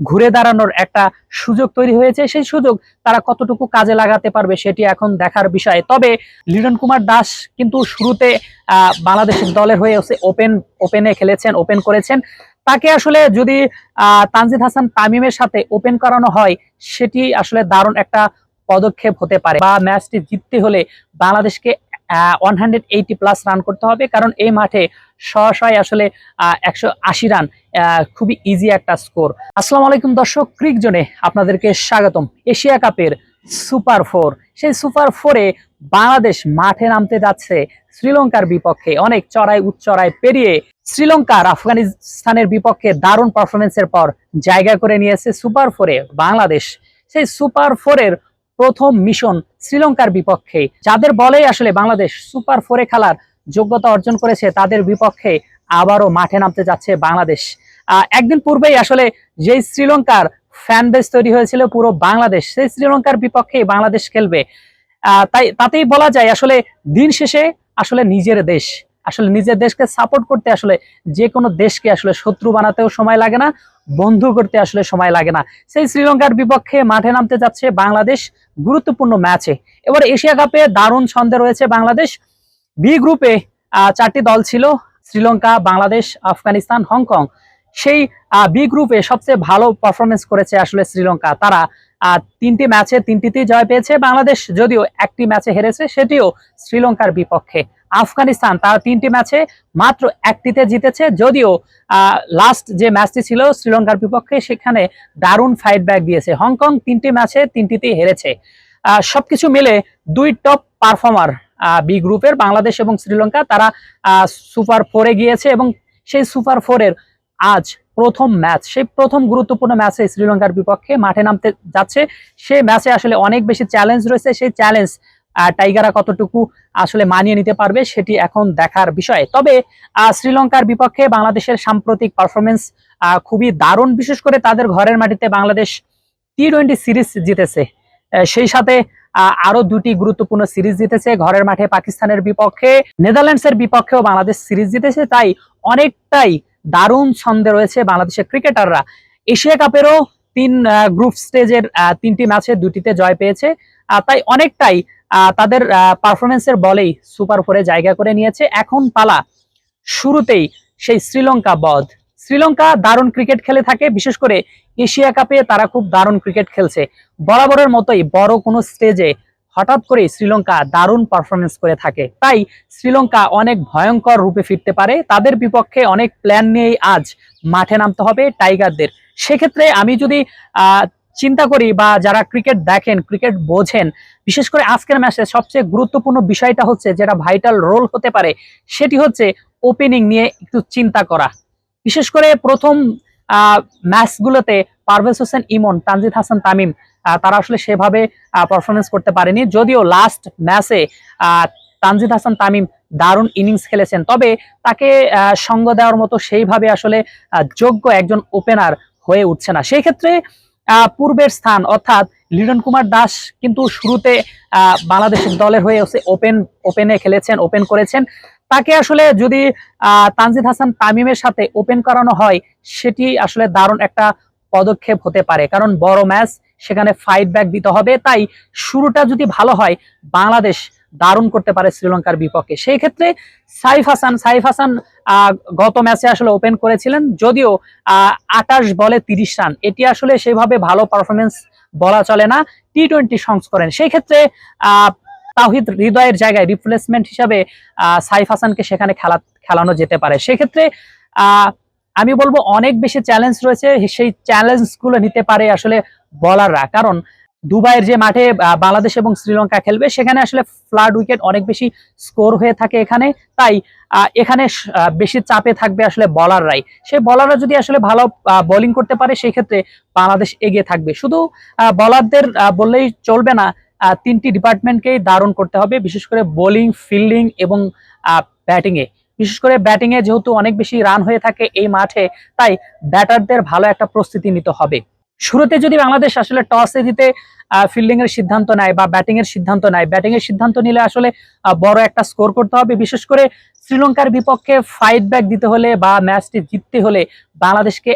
ঘুরে দাঁড়ানোর একটা সুযোগ তৈরি হয়েছে। সেই সুযোগ তারা কতটুকু কাজে লাগাতে পারবে সেটি এখন দেখার বিষয়। তবে লিটন কুমার দাস কিন্তু শুরুতে বাংলাদেশের দলের হয়ে ওপেন, ওপেনে খেলেছেন, ওপেন করেছেন। তাকে আসলে যদি তানজিদ হাসান তামিমের সাথে ওপেন করানো হয়, সেটি আসলে দারুণ একটা পদক্ষেপ হতে পারে। বা ম্যাচটি জিততে হলে বাংলাদেশকে one hundred eighty plus run করতে হবে, কারণ এই মাঠে সহসায় আসলে একশো আশি রান খুবই ইজি একটা স্কোর আসসালামু আলাইকুম দর্শক ক্রিক জোনে আপনাদেরকে স্বাগতম। এশিয়া কাপের সুপার ফোর সেই সুপার ফোরে বাংলাদেশ মাঠে নামতে যাচ্ছে শ্রীলঙ্কার বিপক্ষে। অনেক চড়াই উচ্চড়াই পেরিয়ে শ্রীলঙ্কার আফগানিস্তানের বিপক্ষে দারুণ পারফরমেন্সের পর জায়গা করে নিয়েছে সুপার ফোরে বাংলাদেশ। সেই সুপার ফোরের প্রথম মিশন শ্রীলঙ্কার বিপক্ষে। যাদের বলেই আসলে বাংলাদেশ সুপার ফোরে খেলার যোগ্যতা অর্জন করেছে, তাদের বিপক্ষে আবারও মাঠে নামতে যাচ্ছে বাংলাদেশ। একদিন পূর্বেই আসলে যেই শ্রীলঙ্কার ফ্যান বেস তৈরি হয়েছিল পুরো বাংলাদেশ, সেই শ্রীলঙ্কার বিপক্ষে বাংলাদেশ খেলবে। তাই তাতেই বলা যায় আসলে দিন শেষে আসলে নিজের দেশ। আসলে নিজের দেশকে সাপোর্ট করতে আসলে যে কোনো দেশকে আসলে শত্রু বানাতেও সময় লাগে না। বন্ধু করতে আসলে সময় লাগে না। সেই শ্রীলঙ্কার বিপক্ষে মাঠে নামতে যাচ্ছে বাংলাদেশ। গুরুত্বপূর্ণ ম্যাচে। এবার এশিয়া কাপে দারুণ ছন্দে রয়েছে বাংলাদেশ। বি গ্রুপে চারটি দল ছিল। Sri Lanka, Bangladesh, Afghanistan, Hong Kong. সেই বি গ্রুপে সবচেয়ে ভালো পারফরমেন্স করেছে আসলে শ্রীলঙ্কা। তারা তিনটি ম্যাচে তিনটিতেই জয় পেয়েছে বাংলাদেশ। যদিও একটি ম্যাচে হেরেছে, সেটিও শ্রীলঙ্কার বিপক্ষে। আফগানিস্তান, তারা তিনটি ম্যাচে মাত্র একটিতে জিতেছে। যদিও লাস্ট যে ম্যাচটি ছিল শ্রীলঙ্কার বিপক্ষে, সেখানে দারুণ ফাইট ব্যাক দিয়েছে। হংকং তিনটি ম্যাচে তিনটিতেই হেরেছে। সবকিছু মিলে দুই টপ পারফর্মার বি গ্রুপের বাংলাদেশ এবং শ্রীলঙ্কা, তারা সুপার ফোরে গিয়েছে এবং সেই সুপার ফোরের আজ প্রথম ম্যাচ সেই প্রথম গুরুত্বপূর্ণ ম্যাচে শ্রীলঙ্কার বিপক্ষে মাঠে নামতে যাচ্ছে। সেই ম্যাচে আসলে অনেক বেশি চ্যালেঞ্জ রয়েছে। সেই চ্যালেঞ্জ টাইগাররা কতটুকু আসলে মানিয়ে নিতে পারবে সেটি এখন দেখার বিষয়। তবে শ্রীলঙ্কার বিপক্ষে বাংলাদেশের সাম্প্রতিক পারফরমেন্স খুবই দারুণ। বিশেষ করে তাদের ঘরের মাটিতে বাংলাদেশ টি টোয়েন্টি সিরিজ জিতেছে। সেই সাথে আরও দুটি গুরুত্বপূর্ণ সিরিজ জিতেছে। ঘরের মাঠে পাকিস্তানের বিপক্ষে, নেদারল্যান্ডসের বিপক্ষেও বাংলাদেশ সিরিজ জিতেছে। তাই অনেকটাই দারুণ ছন্দে রয়েছে বাংলাদেশের ক্রিকেটাররা এশিয়া কাপেরও তিন গ্রুপ স্টেজের তিনটি ম্যাচে দুটিতে জয় পেয়েছে। তাই অনেকটাই তাদের পারফরমেন্সের বলেই সুপার ফোরে জায়গা করে নিয়েছে। এখন পালা শুরুতেই সেই শ্রীলঙ্কা বধ। শ্রীলঙ্কা দারুণ ক্রিকেট খেলে থাকে, বিশেষ করে এশিয়া কাপে তারা খুব দারুণ ক্রিকেট খেলছে। বরাবরের মতোই বড় কোনো স্টেজে হঠাৎ করে শ্রীলঙ্কা দারুণ পারফরমেন্স করে থাকে। তাই শ্রীলঙ্কা অনেক ভয়ঙ্কর রূপে ফিরতে পারে। তাদের বিপক্ষে অনেক প্ল্যান নিয়েই আজ মাঠে নামতে হবে টাইগারদের। সেক্ষেত্রে আমি যদি চিন্তা করি বা যারা ক্রিকেট দেখেন ক্রিকেট বোঝেন বিশেষ করে আজকের ম্যাচে সবচেয়ে গুরুত্বপূর্ণ বিষয়টা হচ্ছে যেটা ভাইটাল রোল হতে পারে, সেটি হচ্ছে ওপেনিং নিয়ে একটু চিন্তা করা। বিশেষ করে প্রথম ম্যাচগুলোতে পারভেজ হোসেন ইমন, তানজিদ হাসান তামিম তারা আসলে সেভাবে পারফরমেন্স করতে পারেনি। যদিও লাস্ট ম্যাচে তানজিদ হাসান তামিম দারুণ ইনিংস খেলেছেন, তবে তাকে সঙ্গ দেওয়ার মতো সেইভাবে আসলে যোগ্য একজন ওপেনার হয়ে উঠছে না। সেই ক্ষেত্রে পূর্বের স্থান, অর্থাৎ লিটন কুমার দাস কিন্তু শুরুতে বাংলাদেশের দলের হয়ে ওপেন, ওপেনে খেলেছেন, ওপেন করেছেন। তাকে আসলে যদি তানজিদ হাসান তামিমের সাথে ওপেন করানো হয়, সেটি আসলে দারুণ একটা পদক্ষেপ হতে পারে। কারণ বড় ম্যাচ, সেখানে ফাইট ব্যাক দিতে হবে। তাই শুরুটা যদি ভালো হয়, বাংলাদেশ দারুণ করতে পারে শ্রীলঙ্কার বিপক্ষে। সেই ক্ষেত্রে সাইফ হাসান সাইফ হাসান গত ম্যাচে আসলে ওপেন করেছিলেন, যদিও আটাশ বলে তিরিশ রান। এটি আসলে সেভাবে ভালো পারফরমেন্স বলা চলে না। টি টোয়েন্টি সংস্করণ সেই ক্ষেত্রে তাহিদ হৃদয়ের জায়গায় রিপ্লেসমেন্ট হিসাবে সাইফ হাসানকে সেখানে খেলা, খেলানো যেতে পারে। সেক্ষেত্রে আমি বলব অনেক বেশি চ্যালেঞ্জ রয়েছে। সেই চ্যালেঞ্জগুলো নিতে পারে আসলে বলাররা। কারণ দুবাইয়ের যে মাঠে বাংলাদেশ এবং শ্রীলঙ্কা খেলবে, সেখানে আসলে ফ্লাড উইকেট অনেক বেশি স্কোর হয়ে থাকে এখানে। তাই এখানে বেশি চাপে থাকবে আসলে বলাররাই। সেই বলাররা যদি আসলে ভালো বোলিং করতে পারে সেই ক্ষেত্রে বাংলাদেশ এগিয়ে থাকবে। শুধু বলারদের বললেই চলবে না তিনটি ডিপার্টমেন্টকেই দারুণ করতে হবে, বিশেষ করে বোলিং ফিল্ডিং এবং ব্যাটিং এ বিশেষ করে ব্যাটিং এ যেহেতু অনেক বেশি রান হয়ে থাকে এই মাঠে, তাই ব্যাটারদের ভালো একটা প্রস্তুতি নিতে হবে। শুরুতে যদি বাংলাদেশ আসলে টসে দিতে ফিল্ডিং এর সিদ্ধান্ত নেয় বা ব্যাটিং এর সিদ্ধান্ত নেয় ব্যাটিং এর সিদ্ধান্ত নিলে আসলে বড় একটা স্কোর করতে হবে। বিশেষ করে শ্রীলঙ্কার বিপক্ষে ফাইট ব্যাক দিতে হলে বা ম্যাচটি জিততে হলে বাংলাদেশকে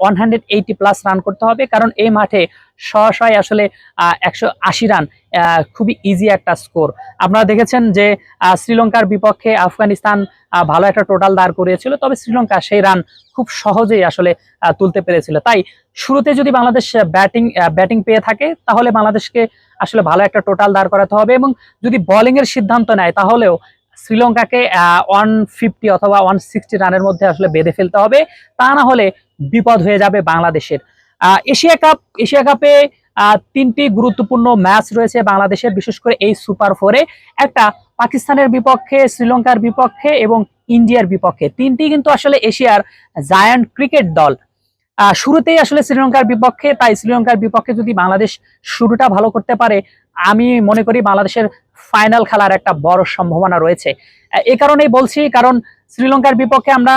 one hundred eighty plus run করতে হবে, কারণ এই মাঠে সহসায় আসলে একশো আশি রান খুবই ইজি একটা স্কোর আপনারা দেখেছেন যে শ্রীলঙ্কার বিপক্ষে আফগানিস্তান ভালো একটা টোটাল দাঁড় করিয়েছিল, তবে শ্রীলঙ্কা সেই রান খুব সহজেই আসলে তুলতে পেরেছিল। তাই শুরুতে যদি বাংলাদেশ ব্যাটিং ব্যাটিং পেয়ে থাকে, তাহলে বাংলাদেশকে আসলে ভালো একটা টোটাল দাঁড় করাতে হবে এবং যদি বোলিং এর সিদ্ধান্ত নেয়, তাহলেও শ্রীলঙ্কাকে ওয়ান ফিফটি অথবা ওয়ান সিক্সটি রানের মধ্যে আসলে বেঁধে ফেলতে হবে। তা না হলে বিপদ হয়ে যাবে বাংলাদেশের। এশিয়া কাপ, এশিয়া কাপে তিনটি গুরুত্বপূর্ণ ম্যাচ রয়েছে বাংলাদেশের, বিশেষ করে এই সুপার ফোরে। একটা পাকিস্তানের বিপক্ষে, শ্রীলঙ্কার বিপক্ষে এবং ইন্ডিয়ার বিপক্ষে। তিনটি কিন্তু আসলে এশিয়ার জায়ান্ট ক্রিকেট দল। শুরুতেই আসলে শ্রীলঙ্কার বিপক্ষে, তাই শ্রীলঙ্কার বিপক্ষে যদি বাংলাদেশ শুরুটা ভালো করতে পারে, আমি মনে করি বাংলাদেশের ফাইনাল খেলার একটা বড় সম্ভাবনা রয়েছে। এই কারণেই বলছি, কারণ শ্রীলঙ্কার বিপক্ষে আমরা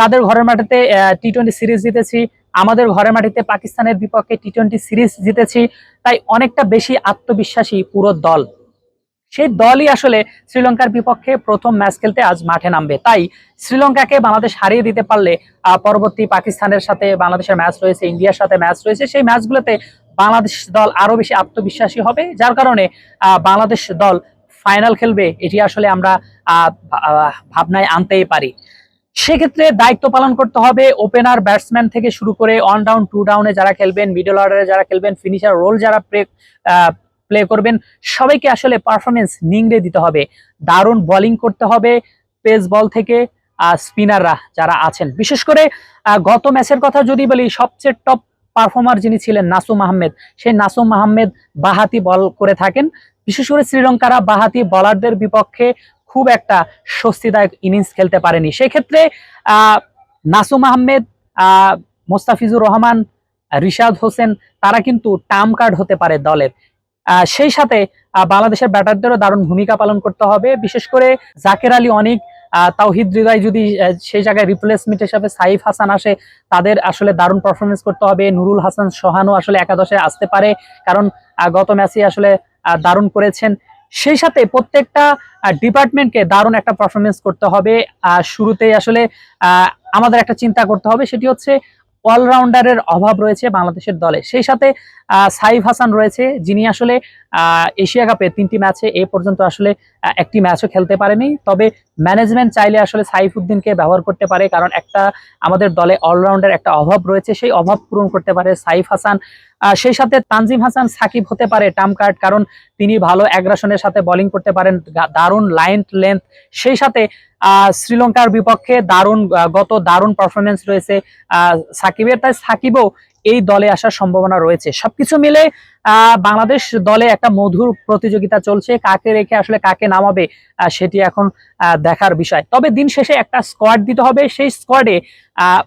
তাদের ঘরের মাটিতে টি টোয়েন্টি সিরিজ জিতেছি, আমাদের ঘরের মাটিতে পাকিস্তানের বিপক্ষে টি টোয়েন্টি সিরিজ জিতেছি, তাই অনেকটা বেশি আত্মবিশ্বাসী পুরো দল। সেই দলই আসলে শ্রীলঙ্কার বিপক্ষে প্রথম ম্যাচ খেলতে আজ মাঠে নামবে। তাই শ্রীলঙ্কাকে বাংলাদেশ হারিয়ে দিতে পারলে পরবর্তী পাকিস্তানের সাথে বাংলাদেশের ম্যাচ রয়েছে, ইন্ডিয়ার সাথে ম্যাচ রয়েছে, সেই ম্যাচগুলোতে বাংলাদেশ দল আরও বেশি আত্মবিশ্বাসী হবে, যার কারণে বাংলাদেশ দল ফাইনাল খেলবে, এটি আসলে আমরা ভাবনায় আনতেই পারি। সেক্ষেত্রে দায়িত্ব পালন করতে হবে ওপেনার ব্যাটসম্যান থেকে শুরু করে অন ডাউন টু ডাউনে যারা খেলবেন মিডল অর্ডারে যারা খেলবেন ফিনিশার রোল যারা প্লে প্লে করবেন, সবাইকে আসলে পারফরমেন্স নিংড়ে দিতে হবে। দারুণ বোলিং করতে হবে পেস বল থেকে স্পিনাররা যারা আছেন। বিশেষ করে গত ম্যাচের কথা যদি বলি, সবচেয়ে টপ পারফর্মার যিনি ছিলেন নাসুম আহমেদ সেই নাসুম আহমেদ বাহাতি বল করে থাকেন। বিশেষ করে শ্রীলঙ্কারা বাহাতি বলারদের বিপক্ষে খুব একটা স্বস্তিদায়ক ইনিংস খেলতে পারেনি। সেক্ষেত্রে নাসুম আহমেদ আহ, মোস্তাফিজুর রহমান রিশাদ হোসেন তারা কিন্তু টার্ম কার্ড হতে পারে দলের। সেই সাথে বাংলাদেশের ব্যাটারদেরও দারুণ ভূমিকা পালন করতে হবে। বিশেষ করে জাকের আলী অনেক তাওহিদ হৃদয় যদি সেই জায়গায় রিপ্লেসমেন্ট হিসাবে সাইফ হাসান আসে, তাদের আসলে দারুণ পারফরমেন্স করতে হবে। নুরুল হাসান সোহানও আসলে একাদশে আসতে পারে, কারণ গত ম্যাচে আসলে দারুণ করেছেন। সেই সাথে প্রত্যেকটা ডিপার্টমেন্টকে দারুণ একটা পারফরমেন্স করতে হবে। শুরুতেই আসলে আমাদের একটা চিন্তা করতে হবে, সেটি হচ্ছে অলরাউন্ডারের অভাব রয়েছে বাংলাদেশের দলে। সেই সাথে সাইফ হাসান রয়েছে, যিনি আসলে এশিয়া কাপে তিনটি ম্যাচে এ পর্যন্ত আসলে একটি ম্যাচও খেলতে পারেনি। তবে ম্যানেজমেন্ট চাইলে আসলে সাইফুদ্দিনকে ব্যবহার করতে পারে, কারণ একটা আমাদের দলে অলরাউন্ডার একটা অভাব রয়েছে, সেই অভাব পূরণ করতে পারে সাইফ হাসান। সেই সাথে তানজিম হাসান সাকিব হতে পারে টার্ম কার্ড, কারণ তিনি ভালো অ্যাগ্রাসনের সাথে বোলিং করতে পারেন দারুণ লাইন লেন্থ সেই সাথে শ্রীলঙ্কার বিপক্ষে দারুণ গত দারুণ পারফরমেন্স রয়েছে সাকিবের। তাই সাকিবও এই দলে আসার সম্ভাবনা রয়েছে। সবকিছু মিলে বাংলাদেশ দলে একটা মধুর প্রতিযোগিতা চলছে। কাকে রেখে আসলে কাকে নামাবে সেটি এখন দেখার বিষয়। তবে দিন শেষে একটা স্কোয়াড দিতে হবে। সেই স্কোয়াডে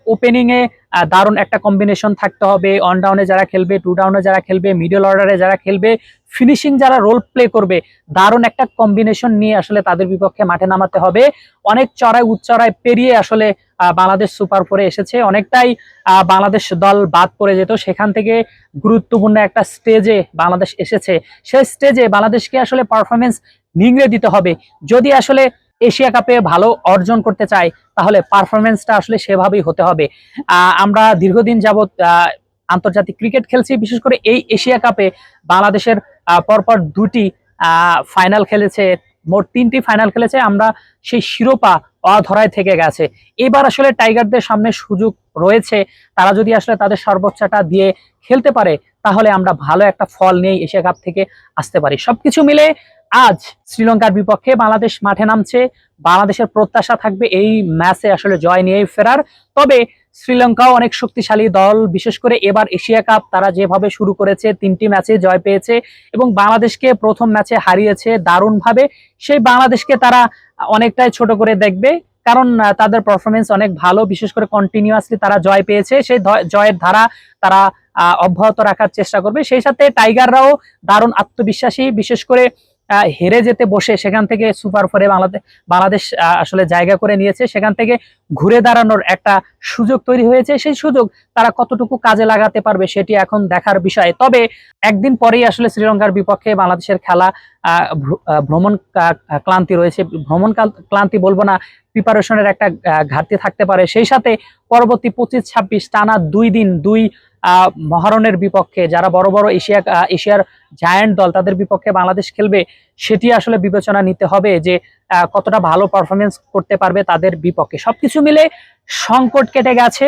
ওপেনিং এ আহ, দারুণ একটা কম্বিনেশন থাকতে হবে অন ডাউনে যারা খেলবে টু ডাউনে যারা খেলবে মিডল অর্ডারে যারা খেলবে ফিনিশিং যারা রোল প্লে করবে, দারুণ একটা কম্বিনেশন নিয়ে আসলে তাদের বিপক্ষে মাঠে নামাতে হবে। অনেক চড়াই উচ্চড়ায় পেরিয়ে আসলে বাংলাদেশ সুপার ফোরে এসেছে। অনেকটাই বাংলাদেশ দল বাদ পড়ে যেত। সেখান থেকে গুরুত্বপূর্ণ একটা স্টেজে বাংলাদেশ এসেছে। সেই স্টেজে বাংলাদেশকে আসলে পারফরমেন্স নিংড়ে দিতে হবে। যদি আসলে এশিয়া কাপে ভালো অর্জন করতে চায়, তাহলে পারফরমেন্সটা আসলে সেভাবেই হতে হবে। আমরা দীর্ঘদিন যাবৎ আন্তর্জাতিক ক্রিকেট খেলছি, বিশেষ করে এই এশিয়া কাপে বাংলাদেশের পরপর দুটি ফাইনাল খেলেছে মোট তিনটি ফাইনাল খেলেছে, আমরা সেই শিরোপা অধরায় থেকে গেছে। এবার আসলে টাইগারদের সামনে সুযোগ রয়েছে, তারা যদি আসলে তাদের সর্বোচ্চটা দিয়ে খেলতে পারে, তাহলে আমরা ভালো একটা ফল নিয়ে এশিয়া কাপ থেকে আসতে পারি। সবকিছু মিলে আজ শ্রীলঙ্কার বিপক্ষে বাংলাদেশ মাঠে নামছে, বাংলাদেশের প্রত্যাশা থাকবে এই ম্যাচে আসলে জয় নিয়েই ফেরার। তবে শ্রীলঙ্কাও অনেক শক্তিশালী দল। বিশেষ করে এবার এশিয়া কাপ, তারা যেভাবে শুরু করেছে, তিনটি ম্যাচে জয় পেয়েছে এবং বাংলাদেশকে প্রথম ম্যাচে হারিয়েছে দারুণভাবে। সেই বাংলাদেশকে তারা অনেকটাই ছোট করে দেখবে, কারণ তাদের পারফরমেন্স অনেক ভালো। বিশেষ করে কন্টিনিউয়াসলি তারা জয় পেয়েছে, সেই জয়ের ধারা তারা অব্যাহত রাখার চেষ্টা করবে। সেই সাথে টাইগাররাও দারুণ আত্মবিশ্বাসী। বিশেষ করে হেরে যেতে বসে সেখান থেকে সুপার ফোরে বাংলাদেশ বাংলাদেশ আসলে জায়গা করে নিয়েছে। সেখান থেকে ঘুরে দাঁড়ানোর একটা সুযোগ তৈরি হয়েছে। সেই সুযোগ তারা কতটুকু কাজে লাগাতে পারবে সেটি এখন দেখার বিষয়। তবে একদিন পরেই আসলে শ্রীলঙ্কার বিপক্ষে বাংলাদেশের খেলা ভ্রমণ ক্লান্তি রয়েছে। ভ্রমণ কাল- ক্লান্তি বলব না প্রিপারেশনের একটা ঘাটতি থাকতে পারে। সেই সাথে পরবর্তী পঁচিশ, ছাব্বিশ টানা দুই দিন দুই মহারণের বিপক্ষে যারা বড় বড় এশিয়া এশিয়ার জায়ান্ট দল তাদের বিপক্ষে বাংলাদেশ খেলবে, সেটি আসলে বিবেচনা নিতে হবে যে কতটা ভালো পারফরমেন্স করতে পারবে তাদের বিপক্ষে। সবকিছু মিলে সংকট কেটে গেছে,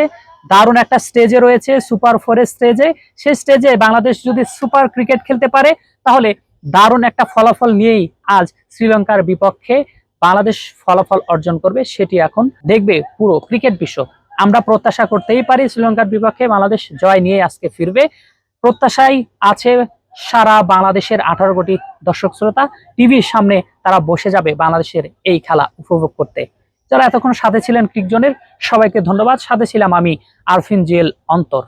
দারুণ একটা স্টেজে রয়েছে সুপার ফোরের স্টেজে সেই স্টেজে বাংলাদেশ যদি সুপার ক্রিকেট খেলতে পারে, তাহলে দারুণ একটা ফলাফল নিয়েই আজ শ্রীলঙ্কার বিপক্ষে বাংলাদেশ ফলাফল অর্জন করবে, সেটি এখন দেখবে পুরো ক্রিকেট বিশ্ব। আমরা প্রত্যাশা করতেই পারি শ্রীলঙ্কার বিপক্ষে বাংলাদেশ জয় নিয়ে আজকে ফিরবে। প্রত্যাশাই আছে সারা বাংলাদেশের আঠারো কোটি দর্শক শ্রোতা টিভির সামনে তারা বসে যাবে বাংলাদেশের এই খেলা উপভোগ করতে। যারা এতক্ষণ সাথে ছিলেন ক্রিকজনের, সবাইকে ধন্যবাদ। সাথে ছিলাম আমি আরফিন জেল অন্তর।